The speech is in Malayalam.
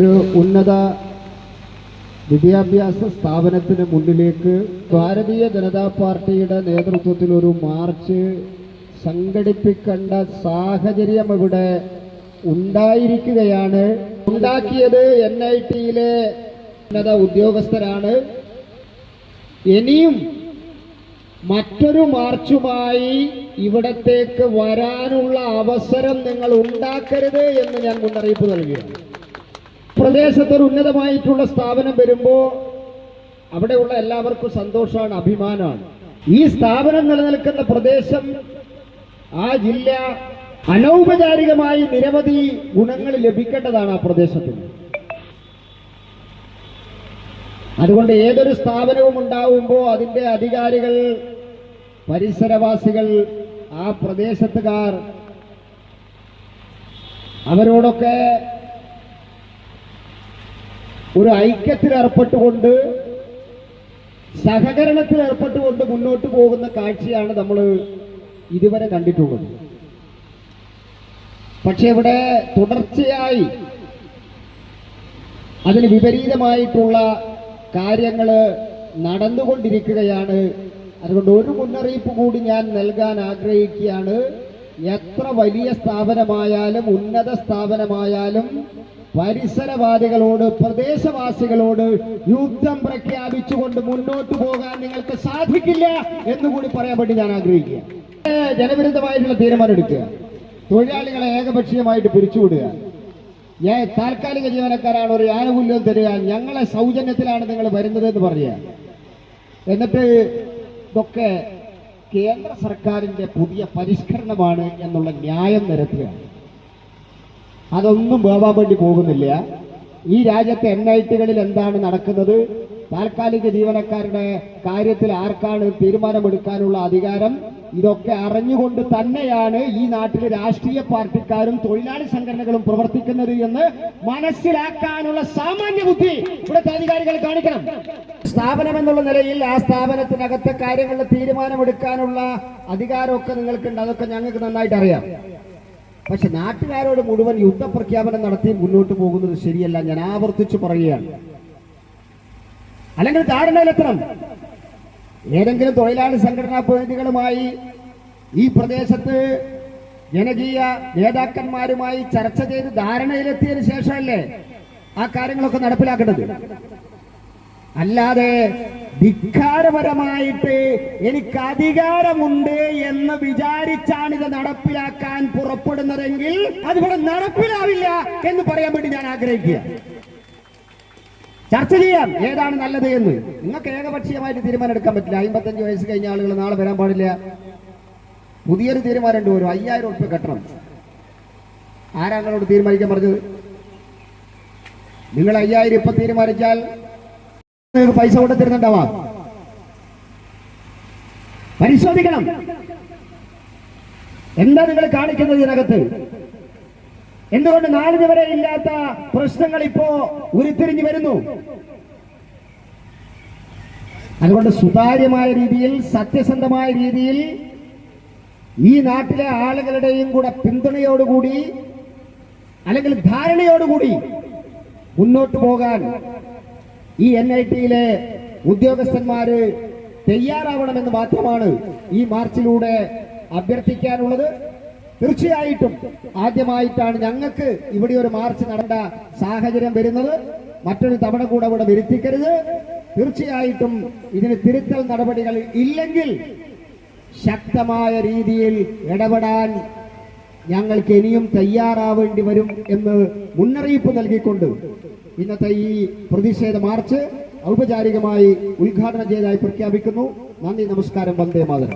ഒരു ഉന്നത വിദ്യാഭ്യാസ സ്ഥാപനത്തിന് മുന്നിലേക്ക് ഭാരതീയ ജനതാ പാർട്ടിയുടെ നേതൃത്വത്തിൽ ഒരു മാർച്ച് സംഘടിപ്പിക്കേണ്ട സാഹചര്യം ഇവിടെ ഉണ്ടായിരിക്കുകയാണ്. ഉണ്ടാക്കിയത് എൻ ഐ ടിയിലെ ഉന്നത ഉദ്യോഗസ്ഥരാണ്. ഇനിയും മറ്റൊരു മാർച്ചുമായി ഇവിടത്തേക്ക് വരാനുള്ള അവസരം നിങ്ങൾ ഉണ്ടാക്കരുത് എന്ന് ഞാൻ മുന്നറിയിപ്പ് നൽകുകയാണ്. പ്രദേശത്ത് ഒരു ഉന്നതമായിട്ടുള്ള സ്ഥാപനം വരുമ്പോൾ അവിടെയുള്ള എല്ലാവർക്കും സന്തോഷമാണ് അഭിമാനമാണ്. ഈ സ്ഥാപനം നിലനിൽക്കുന്ന പ്രദേശം ആ ജില്ല അനൗപചാരികമായി നിരവധി ഗുണങ്ങൾ ലഭിക്കേണ്ടതാണ് ആ പ്രദേശത്തിന് അതുകൊണ്ട് ഏതൊരു സ്ഥാപനവും ഉണ്ടാവുമ്പോൾ അതിന്റെ അധികാരികൾ പരിസരവാസികൾ ആ പ്രദേശത്തുകാർ അവരോടൊക്കെ ഒരു ഐക്യത്തിൽ ഏർപ്പെട്ടുകൊണ്ട് സഹകരണത്തിൽ ഏർപ്പെട്ടുകൊണ്ട് മുന്നോട്ട് പോകുന്ന കാഴ്ചയാണ് നമ്മൾ ഇതുവരെ കണ്ടിട്ടുള്ളത്. പക്ഷെ ഇവിടെ തുടർച്ചയായി അതിന് വിപരീതമായിട്ടുള്ള കാര്യങ്ങൾ നടന്നുകൊണ്ടിരിക്കുകയാണ്. അതുകൊണ്ട് ഒരു മുന്നറിയിപ്പ് കൂടി ഞാൻ നൽകാൻ ആഗ്രഹിക്കുകയാണ്. എത്ര വലിയ സ്ഥാപനമായാലും ഉന്നത സ്ഥാപനമായാലും പരിസരവാദികളോട് പ്രദേശവാസികളോട് യുദ്ധം പ്രഖ്യാപിച്ചുകൊണ്ട് മുന്നോട്ട് പോകാൻ നിങ്ങൾക്ക് സാധിക്കില്ല എന്നുകൂടി പറയാൻ വേണ്ടി ഞാൻ ആഗ്രഹിക്കുക ജനവിരുദ്ധമായിട്ടുള്ള തീരുമാനം എടുക്കുക. തൊഴിലാളികളെ ഏകപക്ഷീയമായിട്ട് പിരിച്ചുവിടുക. ഞാൻ താൽക്കാലിക ജീവനക്കാരാണ് ഒരു ആനുകൂല്യം തരിക. ഞങ്ങളെ സൗജന്യത്തിലാണ് നിങ്ങൾ വരുന്നത് എന്ന് പറയുക. എന്നിട്ട് ഇതൊക്കെ കേന്ദ്ര സർക്കാരിന്റെ പുതിയ പരിഷ്കരണമാണ് എന്നുള്ള ന്യായം നിരത്തുകയാണ് അതൊന്നും വേവാൻ വേണ്ടി പോകുന്നില്ല. ഈ രാജ്യത്തെ എൻ ഐ ടികളിൽ എന്താണ് നടക്കുന്നത്? താൽക്കാലിക ജീവനക്കാരുടെ കാര്യത്തിൽ ആർക്കാണ് തീരുമാനമെടുക്കാനുള്ള അധികാരം? ഇതൊക്കെ അറിഞ്ഞുകൊണ്ട് തന്നെയാണ് ഈ നാട്ടിലെ രാഷ്ട്രീയ പാർട്ടിക്കാരും തൊഴിലാളി സംഘടനകളും പ്രവർത്തിക്കുന്നത് എന്ന് മനസ്സിലാക്കാനുള്ള സാമാന്യ ബുദ്ധി ഇവിടുത്തെ അധികാരികൾ കാണിക്കണം. സ്ഥാപനം എന്നുള്ള നിലയിൽ ആ സ്ഥാപനത്തിനകത്തെ കാര്യങ്ങളിൽ തീരുമാനമെടുക്കാനുള്ള അധികാരമൊക്കെ നിങ്ങൾക്കുണ്ട്. അതൊക്കെ ഞങ്ങൾക്ക് നന്നായിട്ട് അറിയാം. പക്ഷെ നാട്ടുകാരോട് മുഴുവൻ യുദ്ധപ്രഖ്യാപനം നടത്തി മുന്നോട്ട് പോകുന്നത് ശരിയല്ല. ഞാൻ ആവർത്തിച്ചു പറയുകയാണ്. അല്ലെങ്കിൽ ധാരണയിലെത്തണം ഏതെങ്കിലും തൊഴിലാളി സംഘടനാ പ്രതിനിധികളുമായി ഈ പ്രദേശത്ത് ജനകീയ നേതാക്കന്മാരുമായി ചർച്ച ചെയ്ത് ധാരണയിലെത്തിയതിനു ശേഷമല്ലേ ആ കാര്യങ്ങളൊക്കെ നടപ്പിലാക്കേണ്ടത്? അല്ലാതെ ധിക്കാരപരമായിട്ട് എനിക്ക് അധികാരമുണ്ട് എന്ന് വിചാരിച്ചാണ് ഇത് നടപ്പിലാക്കാൻ പുറപ്പെടുന്നതെങ്കിൽ അതിവിടെ നടപ്പിലാവില്ല എന്ന് പറയാൻ വേണ്ടി ഞാൻ ആഗ്രഹിക്കുക. ചർച്ച ചെയ്യാം ഏതാണ് നല്ലത് എന്ന്. നിങ്ങൾക്ക് ഏകപക്ഷീയമായിട്ട് തീരുമാനം എടുക്കാൻ പറ്റില്ല. അമ്പത്തഞ്ച് വയസ്സ് കഴിഞ്ഞ ആളുകൾ നാളെ വരാൻ പാടില്ല. പുതിയൊരു തീരുമാനം ഉണ്ട് ഒരു അയ്യായിരം ഉറുപ്പ് കെട്ടണം. ആരാങ്ങളോട് തീരുമാനിക്കാൻ പറഞ്ഞത്? നിങ്ങൾ അയ്യായിരം ഇപ്പൊ തീരുമാനിച്ചാൽ പൈസ കൊണ്ട് തരുന്നുണ്ടാവാം. പരിശോധിക്കണം. എന്താ നിങ്ങൾ കാണിക്കുന്നത് ഇതിനകത്ത്? എന്തുകൊണ്ട് നാളിതുവരെ ഇല്ലാത്ത പ്രശ്നങ്ങൾ ഇപ്പോ ഉരുത്തിരിഞ്ഞു വരുന്നു? അതുകൊണ്ട് സുതാര്യമായ രീതിയിൽ സത്യസന്ധമായ രീതിയിൽ ഈ നാട്ടിലെ ആളുകളുടെയും കൂടെ പിന്തുണയോടുകൂടി അല്ലെങ്കിൽ ധാരണയോടുകൂടി മുന്നോട്ട് പോകാൻ ഈ എൻ ഐ ടിയിലെ ഉദ്യോഗസ്ഥന്മാര് തയ്യാറാവണമെന്ന് മാത്രമാണ് ഈ മാർച്ചിലൂടെ അഭ്യർത്ഥിക്കാനുള്ളത്. തീർച്ചയായിട്ടും ആദ്യമായിട്ടാണ് ഞങ്ങൾക്ക് ഇവിടെ ഒരു മാർച്ച് നടണ്ട സാഹചര്യം വരുന്നത്. മറ്റൊരു തവണ കൂടെ ഇവിടെ വരുത്തിക്കരുത്. തീർച്ചയായിട്ടും ഇതിന് തിരുത്തൽ നടപടികൾ ഇല്ലെങ്കിൽ ശക്തമായ രീതിയിൽ ഇടപെടാൻ ഞങ്ങൾക്ക് ഇനിയും തയ്യാറാവേണ്ടി വരും എന്ന് മുന്നറിയിപ്പ് നൽകിക്കൊണ്ട് ഇന്നത്തെ ഈ പ്രതിഷേധ മാർച്ച് ഔപചാരികമായി ഉദ്ഘാടനം ചെയ്തതായി പ്രഖ്യാപിക്കുന്നു. നന്ദി നമസ്കാരം വന്ദേ മാതരം.